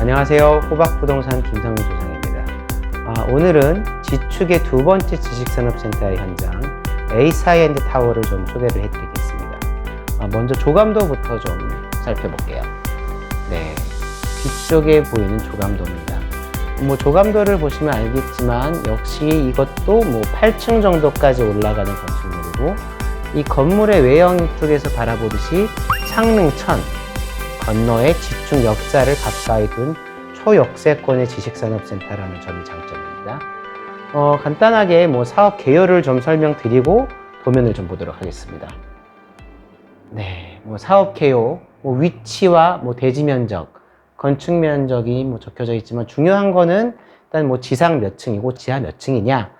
안녕하세요. 호박부동산 김성민 조상입니다. 아, 오늘은 지축의 두 번째 지식산업센터의 현장 에이사이엔드 타워를 좀 소개를 해드리겠습니다. 아, 먼저 조감도부터 좀 살펴볼게요. 네, 뒤쪽에 보이는 조감도입니다. 뭐 조감도를 보시면 알겠지만 역시 이것도 뭐 8층 정도까지 올라가는 건축물이고 이 건물의 외형 쪽에서 바라보듯이 창릉천 건너에 지축 역사를 가까이 둔 초역세권의 지식산업센터라는 점이 장점입니다. 어, 간단하게 뭐 사업 개요를 좀 설명드리고 도면을 좀 보도록 하겠습니다. 네, 뭐 사업 개요, 뭐 위치와 뭐 대지 면적, 건축 면적이 뭐 적혀져 있지만 중요한 거는 일단 뭐 지상 몇 층이고 지하 몇 층이냐.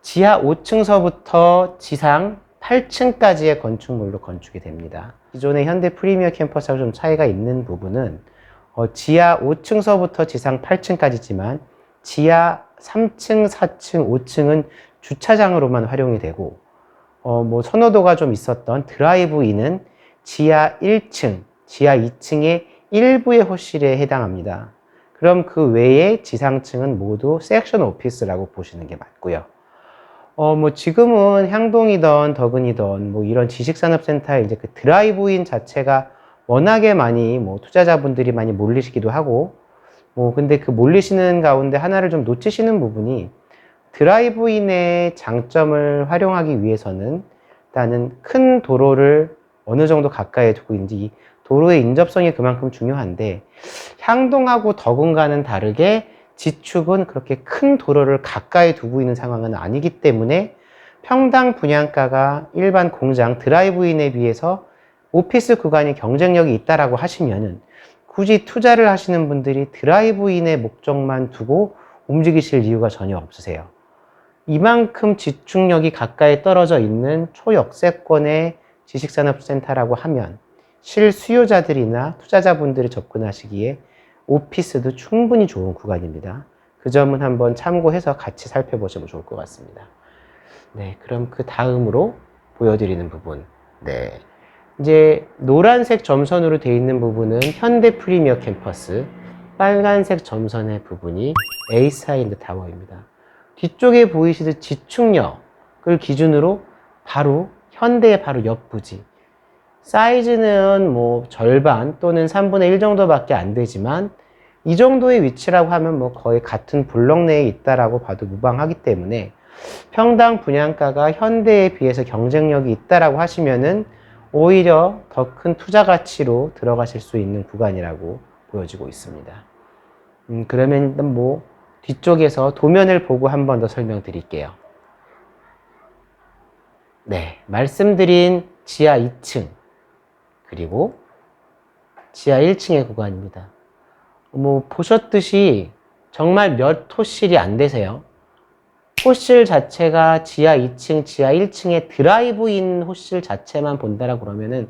지하 5층서부터 지상 8층까지의 건축물로 건축이 됩니다. 기존의 현대 프리미어 캠퍼스하고 좀 차이가 있는 부분은 어, 지하 5층서부터 지상 8층까지지만 지하 3층, 4층, 5층은 주차장으로만 활용이 되고 어, 뭐 선호도가 좀 있었던 드라이브인은 지하 1층, 지하 2층의 일부의 호실에 해당합니다. 그럼 그 외에 지상층은 모두 섹션 오피스라고 보시는 게 맞고요. 어, 뭐, 지금은 향동이던 덕은이던 뭐 이런 지식산업센터에 이제 그 드라이브인 자체가 워낙에 많이 뭐 투자자분들이 많이 몰리시기도 하고 뭐 근데 그 몰리시는 가운데 하나를 좀 놓치시는 부분이 드라이브인의 장점을 활용하기 위해서는 일단은 큰 도로를 어느 정도 가까이에 두고 있는지 이 도로의 인접성이 그만큼 중요한데 향동하고 덕은과는 다르게 지축은 그렇게 큰 도로를 가까이 두고 있는 상황은 아니기 때문에 평당 분양가가 일반 공장 드라이브인에 비해서 오피스 구간이 경쟁력이 있다라고 하시면은 굳이 투자를 하시는 분들이 드라이브인의 목적만 두고 움직이실 이유가 전혀 없으세요. 이만큼 지축력이 가까이 떨어져 있는 초역세권의 지식산업센터라고 하면 실수요자들이나 투자자분들이 접근하시기에 오피스도 충분히 좋은 구간입니다. 그 점은 한번 참고해서 같이 살펴보시면 좋을 것 같습니다. 네, 그럼 그 다음으로 보여드리는 부분. 네. 이제 노란색 점선으로 되어 있는 부분은 현대 프리미어 캠퍼스, 빨간색 점선의 부분이 에이사인드 타워입니다. 뒤쪽에 보이시듯 지축력을 기준으로 바로 현대의 바로 옆 부지. 사이즈는 뭐 절반 또는 3분의 1 정도밖에 안 되지만 이 정도의 위치라고 하면 뭐 거의 같은 블록 내에 있다라고 봐도 무방하기 때문에 평당 분양가가 현대에 비해서 경쟁력이 있다라고 하시면은 오히려 더 큰 투자 가치로 들어가실 수 있는 구간이라고 보여지고 있습니다. 음, 그러면 뭐 뒤쪽에서 도면을 보고 한 번 더 설명드릴게요. 네, 말씀드린 지하 2층 그리고 지하 1층의 구간입니다. 뭐 보셨듯이 정말 몇 호실이 안 되세요. 호실 자체가 지하 2층, 지하 1층의 드라이브인 호실 자체만 본다라 그러면은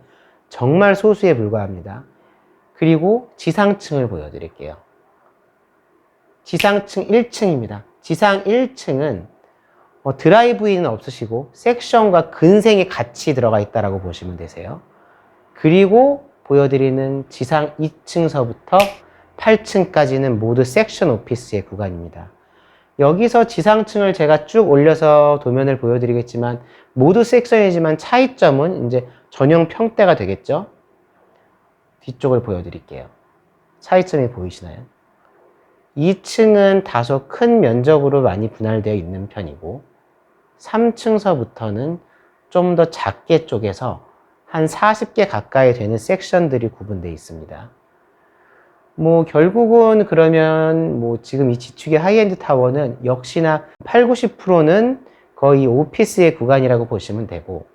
정말 소수에 불과합니다. 그리고 지상층을 보여드릴게요. 지상층 1층입니다. 지상 1층은 뭐 드라이브인은 없으시고 섹션과 근생이 같이 들어가 있다라고 보시면 되세요. 그리고 보여드리는 지상 2층서부터 8층까지는 모두 섹션 오피스의 구간입니다. 여기서 지상층을 제가 쭉 올려서 도면을 보여드리겠지만 모두 섹션이지만 차이점은 이제 전용 평대가 되겠죠. 뒤쪽을 보여드릴게요. 차이점이 보이시나요? 2층은 다소 큰 면적으로 많이 분할되어 있는 편이고 3층서부터는 좀 더 작게 쪼개서 한 40개 가까이 되는 섹션들이 구분되어 있습니다. 뭐 결국은 그러면 뭐 지금 이 지축의 하이엔드 타워는 역시나 8, 90%는 거의 오피스의 구간이라고 보시면 되고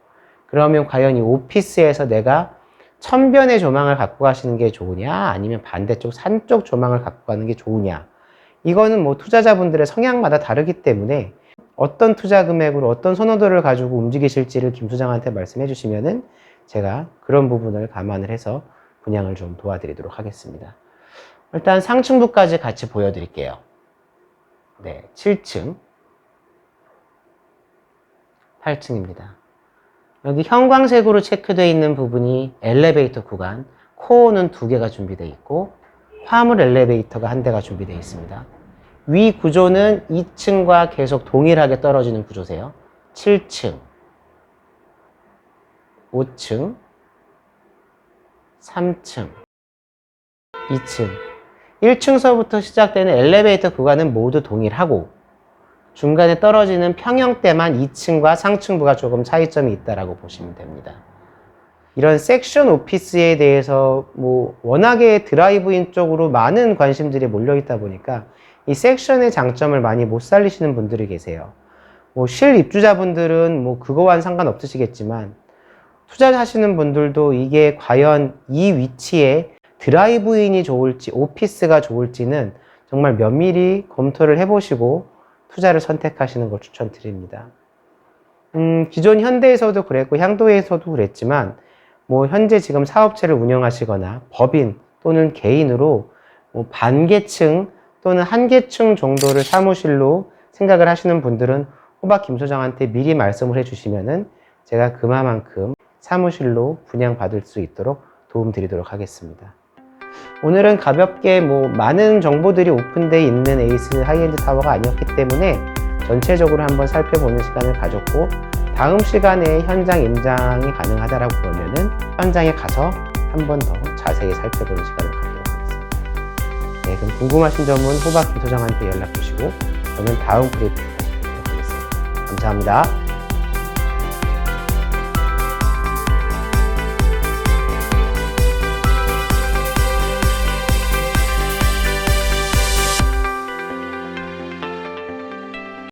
그러면 과연 이 오피스에서 내가 천변의 조망을 갖고 가시는 게 좋으냐 아니면 반대쪽 산 쪽 조망을 갖고 가는 게 좋으냐 이거는 뭐 투자자분들의 성향마다 다르기 때문에 어떤 투자 금액으로 어떤 선호도를 가지고 움직이실지를 김 소장한테 말씀해 주시면은 제가 그런 부분을 감안을 해서 분양을 좀 도와드리도록 하겠습니다. 일단 상층부까지 같이 보여드릴게요. 네, 7층, 8층입니다. 여기 형광색으로 체크되어 있는 부분이 엘리베이터 구간, 코어는 두 개가 준비되어 있고 화물 엘리베이터가 한 대가 준비되어 있습니다. 위 구조는 2층과 계속 동일하게 떨어지는 구조세요. 7층, 5층, 3층, 2층. 1층서부터 시작되는 엘리베이터 구간은 모두 동일하고 중간에 떨어지는 평형대만 2층과 상층부가 조금 차이점이 있다라고 보시면 됩니다. 이런 섹션 오피스에 대해서 뭐 워낙에 드라이브인 쪽으로 많은 관심들이 몰려 있다 보니까 이 섹션의 장점을 많이 못 살리시는 분들이 계세요. 뭐 실 입주자분들은 뭐 그거와는 상관없으시겠지만 투자하시는 분들도 이게 과연 이 위치에 드라이브인이 좋을지 오피스가 좋을지는 정말 면밀히 검토를 해보시고 투자를 선택하시는 걸 추천드립니다. 음, 기존 현대에서도 그랬고 향도에서도 그랬지만 뭐 현재 지금 사업체를 운영하시거나 법인 또는 개인으로 뭐 반계층 또는 한계층 정도를 사무실로 생각을 하시는 분들은 호박 김 소장한테 미리 말씀을 해주시면은 제가 그만큼 사무실로 분양받을 수 있도록 도움드리도록 하겠습니다. 오늘은 가볍게 뭐 많은 정보들이 오픈되어 있는 에이스 하이엔드 타워가 아니었기 때문에 전체적으로 한번 살펴보는 시간을 가졌고 다음 시간에 현장 임장이 가능하다라고 그러면은 현장에 가서 한 번 더 자세히 살펴보는 시간을 갖도록 하겠습니다. 네, 그럼 궁금하신 점은 호박 김소장한테 연락 주시고 저는 다음 브리핑 하겠습니다. 감사합니다.